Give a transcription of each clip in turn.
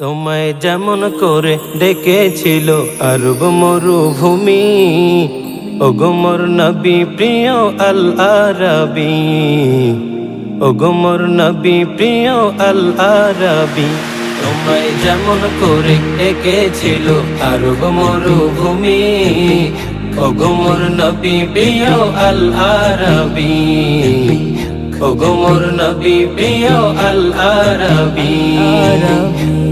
তোমায় যেমন করে ডেকেছিল আরব মরুভূমি। ওগমর নবী প্রিয় আল আরবি ওগমর নবী প্রিয় আল আরবি তোমায় যেমন করে ডেকেছিল আরব মরুভূমি। ওগমর নবী প্রিয় আল আরবি ওগমর নবী প্রিয় আল আরবি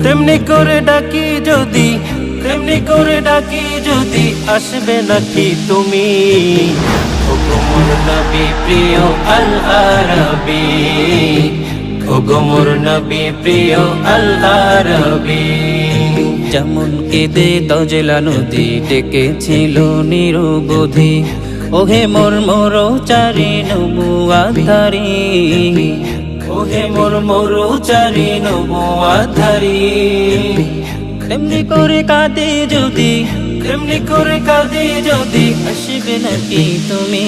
তেমনি করে ডাকি যদি, তেমনি করে ডাকি যদি আসবে নাকি তুমি? ওগমর নবী প্রিয় আল আরবি ওগমর নবী প্রিয় আল আরবি যেমন কেঁদে দজলা নদী ডেকেছিল নিরুবধি, ওহে মোর মোর চারি নবুয়াধারি ওহে মোর মরু চারি নবুয়াধারি। তেমনি করে কাঁদে যদি তেমনি করে কাঁদে যদি আসবে নাকি তুমি?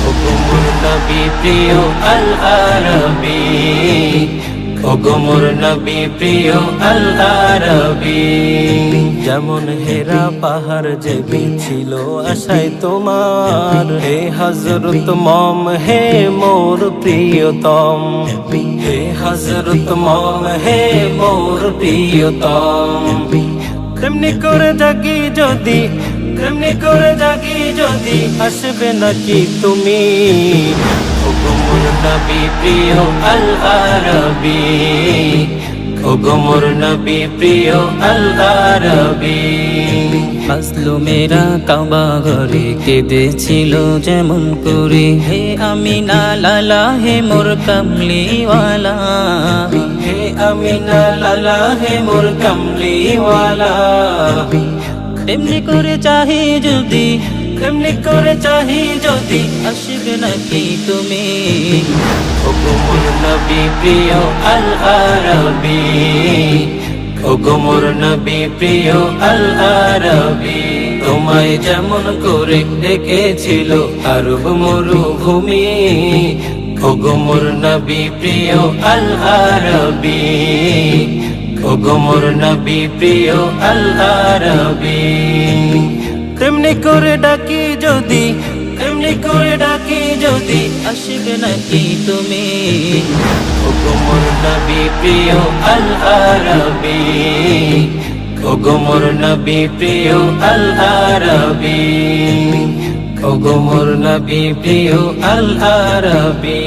হুকুমুর নবী প্রিয় আল আরবি ওগমর নবী প্রিয় আল আরবি যেমন হেরা পাহাড় যে ছিল আশায় তোমার। হে হজরত মম, হে মোর প্রিয়তম। হে হজরত মম, হে মোর প্রিয়তম। তেমনি করে জাগি যদি, তেমনি করে জাগি যদি আসবে নাকি তুমি? ওগমর নবী প্রিয় আল আরবি ওগমর নবী প্রিয় আল আরবি মেরা কাবা ঘরে কেঁদেছিল যেমন করে হে আমি না লালা হে মোর কামলিওয়ালা। হে আমিনা লালা হে মোর কামলিওয়ালা। তেমনি করে চাহি যদি তেমনি করে চাহি যদি আসবে নাকি তুমি? ওগমর নবী প্রিয় আল আরবি ওগমর নবী প্রিয় আল আরবি তোমায় যেমন করে ডেকেছিল আরব মরুভূমি। ওগমর নবী প্রিয় আল আরবি ওগমর নবী প্রিয় আল আরবি তেমনি করে ডাকি যদি, তেমনি করে ডাকি যদি আসবে নাকি তুমি? ওগমর নবী প্রিয় আল আরবি ওগমর নবী প্রিয় আল আরবি ওগমর নবী প্রিয় আল আরবি